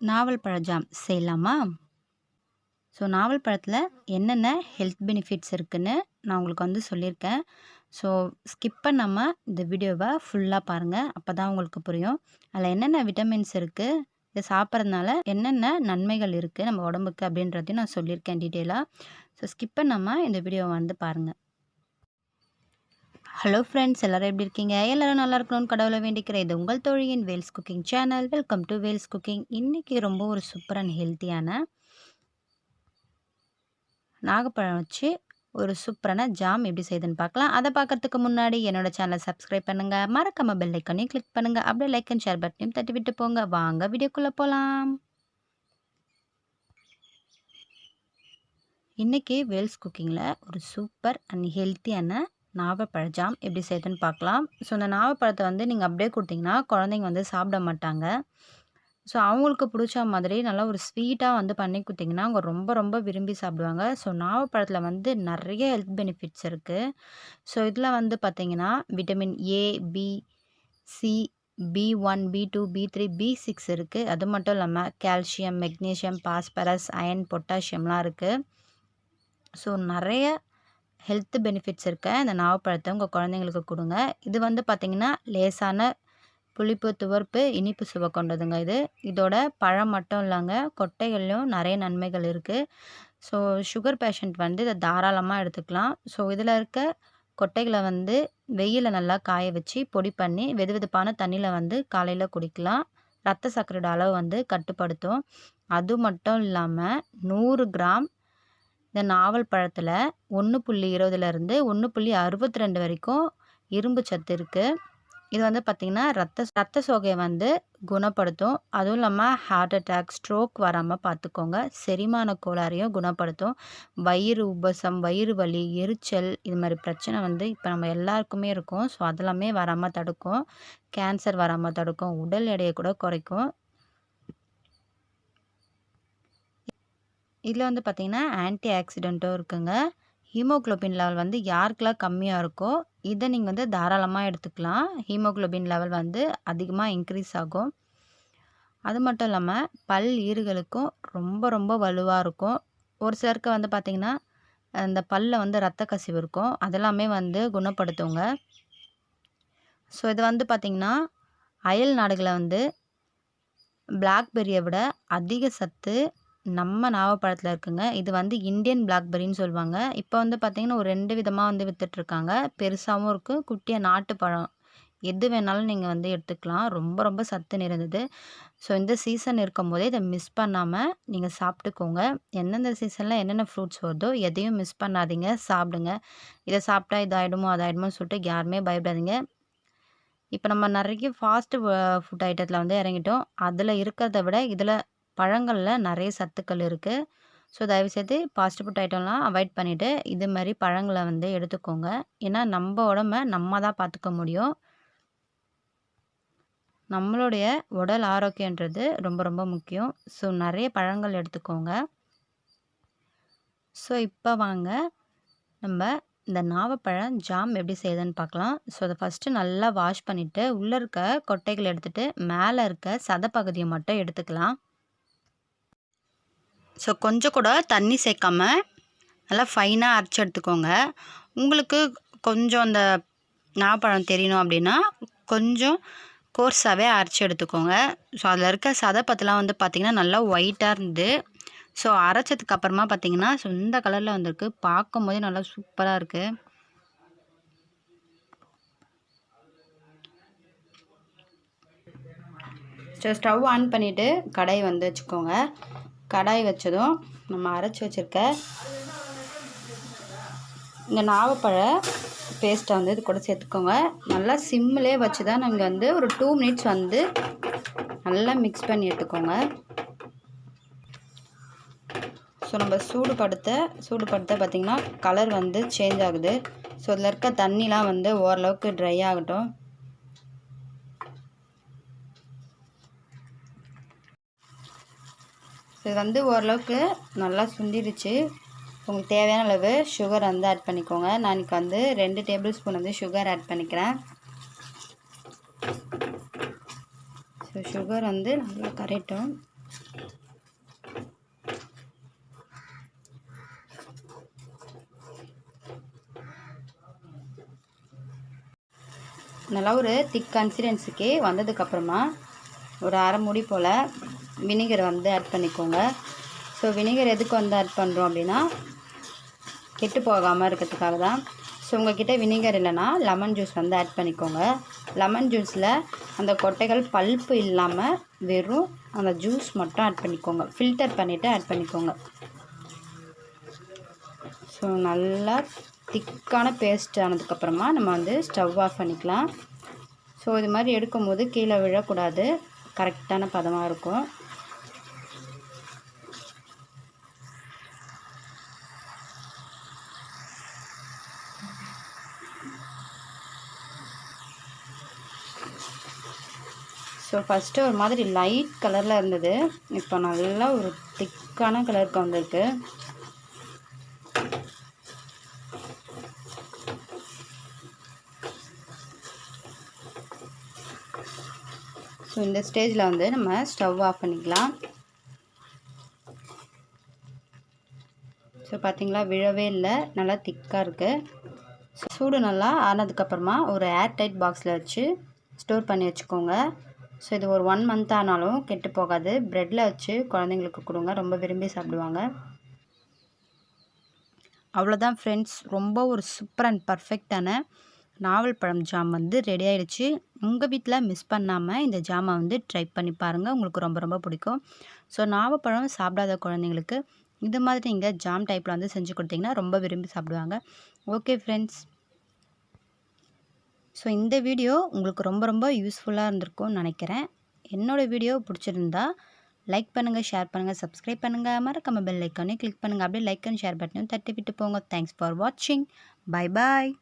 நாவல் பழ ஜாம் செய்யலாமா? ஸோ நாவல் பழத்தில் என்னென்ன ஹெல்த் பெனிஃபிட்ஸ் இருக்குன்னு நான் உங்களுக்கு வந்து சொல்லியிருக்கேன். ஸோ ஸ்கிப் பண்ணாமல் இந்த வீடியோவை ஃபுல்லாக பாருங்கள் அப்போ தான் உங்களுக்கு புரியும். அதில் என்னென்ன விட்டமின்ஸ் இருக்குது இதை சாப்பிட்றதுனால என்னென்ன நன்மைகள் இருக்குது நம்ம உடம்புக்கு அப்படின்றதையும் நான் சொல்லியிருக்கேன் டீட்டெயிலாக ஸோ ஸ்கிப் பண்ணாமல் இந்த வீடியோவை வந்து பாருங்கள் ஹலோ ஃப்ரெண்ட்ஸ் எல்லோரும் எப்படி இருக்கீங்க? எல்லோரும் நல்லா இருக்கணும்னு கடவுளை வேண்டிக்கிறேன். இது உங்கள் தோழியின் Vels cooking channel welcome to Vels cooking இன்றைக்கி ரொம்ப ஒரு சூப்பர் அண்ட் ஹெல்த்தியான நாகப்பழம் வச்சு ஒரு சூப்பரான ஜாம் எப்படி செய்யுதுன்னு பார்க்கலாம். அதை பார்க்கறதுக்கு முன்னாடி என்னோட சேனலை சப்ஸ்கிரைப் பண்ணுங்கள் மறக்காம பெல் ஐக்கனையும் கிளிக் பண்ணுங்கள் அப்படியே லைக் அண்ட் ஷேர் பட்டனையும் தட்டி விட்டு போங்க. வாங்க வீடியோக்குள்ளே போகலாம் இன்றைக்கி வேல்ஸ் குக்கிங்கில் ஒரு சூப்பர் அண்ட் ஹெல்த்தியான நாவப்பழஜாம் எப்படி செய்யுதுன்னு பார்க்கலாம். ஸோ அந்த நாவப்பழத்தை வந்து நீங்கள் அப்படியே கொடுத்தீங்கன்னா குழந்தைங்க வந்து சாப்பிட மாட்டாங்க. ஸோ அவங்களுக்கு பிடிச்ச மாதிரி நல்லா ஒரு ஸ்வீட்டாக வந்து பண்ணி கொடுத்தீங்கன்னா அவங்க ரொம்ப ரொம்ப விரும்பி சாப்பிடுவாங்க. ஸோ நாவப்பழத்தில் வந்து நிறைய ஹெல்த் பெனிஃபிட்ஸ் இருக்குது ஸோ இதில் வந்து பார்த்திங்கன்னா vitamin A B C B one B two B three B six இருக்குது அது மட்டும் இல்லாமல் கால்சியம் மெக்னீஷியம் பாஸ்பரஸ் அயன் பொட்டாசியம்லாம் இருக்குது ஸோ நிறைய ஹெல்த் பெனிஃபிட்ஸ் இருக்க இந்த நாவப்பழத்தை உங்கள் குழந்தைங்களுக்கு கொடுங்க. இது வந்து பார்த்திங்கன்னா லேசான புளிப்பு துவர்ப்பு இனிப்பு சுவை கொண்டதுங்க இது. இதோட பழம் மட்டும் இல்லைங்க கொட்டைகள்லையும் நிறைய நன்மைகள் இருக்குது ஸோ சுகர் பேஷண்ட் வந்து இதை தாராளமாக எடுத்துக்கலாம். ஸோ இதில் இருக்க கொட்டைகளை வந்து வெயிலில் நல்லா காய வச்சு பொடி பண்ணி வெது வெதுப்பான தண்ணியில் வந்து காலையில் குடிக்கலாம். ரத்த சர்க்கரையோட அளவு வந்து கட்டுப்படுத்தும். அது மட்டும் இல்லாமல் நூறு கிராம் இந்த நாவல் பழத்தில் ஒன்று புள்ளி இருபதுலேருந்து ஒன்று புள்ளி அறுபத்தி ரெண்டு வரைக்கும் இரும்பு சத்து இருக்குது இது வந்து பார்த்திங்கன்னா ரத்த ரத்த சோகையை வந்து குணப்படுத்தும். அதுவும் இல்லாமல் ஹார்ட் அட்டாக் ஸ்ட்ரோக் வராமல் பார்த்துக்கோங்க செரிமான கோளாறையும் குணப்படுத்தும். வயிறு உபசம் வயிறு வலி எரிச்சல் இது மாதிரி பிரச்சனை வந்து இப்போ நம்ம எல்லாருக்குமே இருக்கும். ஸோ அதெல்லாமே வராமல் தடுக்கும். கேன்சர் வராமல் தடுக்கும். உடல் எடையை கூட குறைக்கும். இதில் வந்து பார்த்திங்கன்னா ஆன்டி ஆக்சிடெண்ட்டும் இருக்குங்க. ஹீமோக்ளோபின் லெவல் வந்து யாருக்கெல்லாம் கம்மியாக இருக்கோ இதை நீங்கள் வந்து தாராளமாக எடுத்துக்கலாம். ஹீமோக்ளோபின் லெவல் வந்து அதிகமாக இன்க்ரீஸ் ஆகும். அது மட்டும் இல்லாமல் பல் ஈறுகளுக்கும் ரொம்ப ரொம்ப வலுவாக இருக்கும். ஒரு சிலருக்கு வந்து பார்த்திங்கன்னா அந்த பல்ல வந்து ரத்த கசிவு இருக்கும். அதெல்லாமே வந்து குணப்படுத்துங்க. ஸோ இது வந்து பார்த்திங்கன்னா அயல் நாடுகளை வந்து பிளாக்பெரியை விட அதிக சத்து நம்ம நாவப்பழத்தில் இருக்குங்க. இது வந்து இந்தியன் பிளாக்பெரின்னு சொல்லுவாங்க. இப்போ வந்து பார்த்திங்கன்னா ஒரு ரெண்டு விதமாக வந்து விற்றுட்ருக்காங்க பெருசாகவும் இருக்குது குட்டியாக நாட்டு பழம் எது வேணாலும் நீங்கள் வந்து எடுத்துக்கலாம். ரொம்ப ரொம்ப சத்து நிறைந்தது. ஸோ இந்த சீசன் இருக்கும் போதே இதை மிஸ் பண்ணாமல் நீங்கள் சாப்பிட்டுக்கோங்க. எந்தெந்த சீசனில் என்னென்ன ஃப்ரூட்ஸ் வருதோ எதையும் மிஸ் பண்ணாதீங்க. சாப்பிடுங்க. இதை சாப்பிட்டா இதாகிடுமோ அதாயிடுமோ சொல்லிட்டு யாருமே பயப்படாதீங்க. இப்போ நம்ம நிறைய ஃபாஸ்ட்டு ஃபுட் ஐட்டத்தில் வந்து இறங்கிட்டோம். அதில் இருக்கிறத விட இதில் பழங்களில் நிறைய சத்துக்கள் இருக்குது ஸோ தயவுசெய்து ஃபாஸ்ட் ஃபுட் ஐட்டம்லாம் அவாய்ட் பண்ணிவிட்டு இது மாதிரி பழங்களை வந்து எடுத்துக்கோங்க. ஏன்னா நம்ம உடம்ப நம்ம தான் பார்த்துக்க முடியும். நம்மளுடைய உடல் ஆரோக்கியன்றது ரொம்ப ரொம்ப முக்கியம். ஸோ நிறைய பழங்கள் எடுத்துக்கோங்க. ஸோ இப்போ வாங்க. நம்ம இந்த நாவப்பழம் ஜாம் எப்படி செய்யுதுன்னு பார்க்கலாம் ஸோ அதை ஃபஸ்ட்டு நல்லா வாஷ் பண்ணிவிட்டு உள்ளே இருக்க கொட்டைகள் எடுத்துகிட்டு மேலே இருக்க சத பகுதியை மட்டும் எடுத்துக்கலாம். ஸோ கொஞ்சம் கூட தண்ணி சேர்க்காம நல்லா ஃபைனாக அரைச்சி எடுத்துக்கோங்க. உங்களுக்கு கொஞ்சம் அந்த நாப்பழம் தெரியணும் அப்படின்னா கொஞ்சம் கோர்ஸாகவே அரைச்சி எடுத்துக்கோங்க. ஸோ அதில் இருக்க சதப்பத்தெலாம் வந்து பார்த்திங்கன்னா நல்லா ஒயிட்டாக இருந்து ஸோ அரைச்சதுக்கு அப்புறமா பார்த்திங்கன்னா ஸோ இந்த கலரில் வந்திருக்கு. பார்க்கும் போதே நல்லா சூப்பராக இருக்குது ஸோ ஸ்டவ் ஆன் பண்ணிவிட்டு கடை வந்து வச்சுக்கோங்க. கடாய் வச்சதும் நம்ம அரைச்சி வச்சுருக்க இந்த நாவப்பழ பேஸ்ட்டை வந்து இது கூட சேர்த்துக்கோங்க. நல்லா சிம்மிலே வச்சு தான் நாங்கள் வந்து ஒரு டூ மினிட்ஸ் வந்து நல்லா மிக்ஸ் பண்ணி எடுத்துக்கோங்க. ஸோ நம்ம சூடுபடுத்த சூடுபடுத்த பார்த்திங்கன்னா கலர் வந்து சேஞ்ச் ஆகுது. ஸோ இதில் இருக்க தண்ணிலாம் வந்து ஓரளவுக்கு ட்ரை ஆகட்டும். இது வந்து ஓரளவுக்கு நல்லா சுண்டிடுச்சு உங்களுக்கு தேவையான அளவு சுகர் வந்து ஆட் பண்ணிக்கோங்க. நான் இன்றைக்கி வந்து ரெண்டு டேபிள் ஸ்பூன் வந்து சுகர் ஆட் பண்ணிக்கிறேன். ஸோ சுகர் வந்து நல்லா கரைட்டும் நல்லா ஒரு திக் கன்சிடென்சிக்கு வந்ததுக்கப்புறமா ஒரு அரை மூடி போல் வினிகர் வந்து ஆட் பண்ணிக்கோங்க. ஸோ வினிகர் எதுக்கு வந்து ஆட் பண்ணுறோம் அப்படின்னா கெட்டு போகாமல் இருக்கிறதுக்காக தான். ஸோ உங்கள்கிட்ட வினிகர் இல்லைன்னா லெமன் ஜூஸ் வந்து ஆட் பண்ணிக்கோங்க. லெமன் ஜூஸில் அந்த கொட்டைகள் பல்ப்பு இல்லாமல் வெறும் அந்த ஜூஸ் மட்டும் ஆட் பண்ணிக்கோங்க. ஃபில்டர் பண்ணிவிட்டு ஆட் பண்ணிக்கோங்க. ஸோ நல்லா திக்கான பேஸ்ட் ஆனதுக்கப்புறமா நம்ம வந்து ஸ்டவ் ஆஃப் பண்ணிக்கலாம். ஸோ இது மாதிரி எடுக்கும்போது கீழே விழக்கூடாது. கரெக்டான பதமாக இருக்கும். ஸோ ஃபஸ்ட்டு ஒரு மாதிரி லைட் கலரில் இருந்தது. இப்போ நல்லா ஒரு திக்கான கலருக்கு வந்திருக்கு. ஸோ இந்த ஸ்டேஜில் வந்து நம்ம ஸ்டவ் ஆஃப் பண்ணிக்கலாம். ஸோ பார்த்தீங்களா விழவே இல்லை. நல்லா திக்காக இருக்குது சூடு நல்லா ஆனதுக்கப்புறமா ஒரு ஏர் டைட் பாக்ஸில் வச்சு ஸ்டோர் பண்ணி வச்சுக்கோங்க. ஸோ இது ஒரு ஒன் மந்த் ஆனாலும் கெட்டு போகாது. ப்ரெட்டில் வச்சு குழந்தைங்களுக்கு கொடுங்க. ரொம்ப விரும்பி சாப்பிடுவாங்க. அவ்வளோதான் ஃப்ரெண்ட்ஸ் ரொம்ப ஒரு சூப்பர் அண்ட் பர்ஃபெக்டான நாவல் பழம் ஜாம் வந்து ரெடி ஆகிடுச்சு உங்கள் வீட்டில் மிஸ் பண்ணாமல் இந்த ஜாமை வந்து ட்ரை பண்ணி பாருங்கள் உங்களுக்கு ரொம்ப ரொம்ப பிடிக்கும். ஸோ நாவப்பழம் சாப்பிடாத குழந்தைங்களுக்கு இது மாதிரி நீங்கள் ஜாம் டைப்பில் வந்து செஞ்சு கொடுத்தீங்கன்னா ரொம்ப விரும்பி சாப்பிடுவாங்க. ஓகே ஃப்ரெண்ட்ஸ் ஸோ இந்த வீடியோ உங்களுக்கு ரொம்ப ரொம்ப யூஸ்ஃபுல்லாக இருந்திருக்கும்னு நினைக்கிறேன். என்னோடய வீடியோ பிடிச்சிருந்தா லைக் பண்ணுங்கள் ஷேர் பண்ணுங்கள் சப்ஸ்கிரைப் பண்ணுங்கள் மறக்காமல் பெல் ஐக்கானே கிளிக் பண்ணுங்கள் அப்படியே லைக் அண்ட் ஷேர் பட்டனையும் தட்டி விட்டு போங்க. தேங்க்ஸ் ஃபார் வாட்சிங் பை பாய்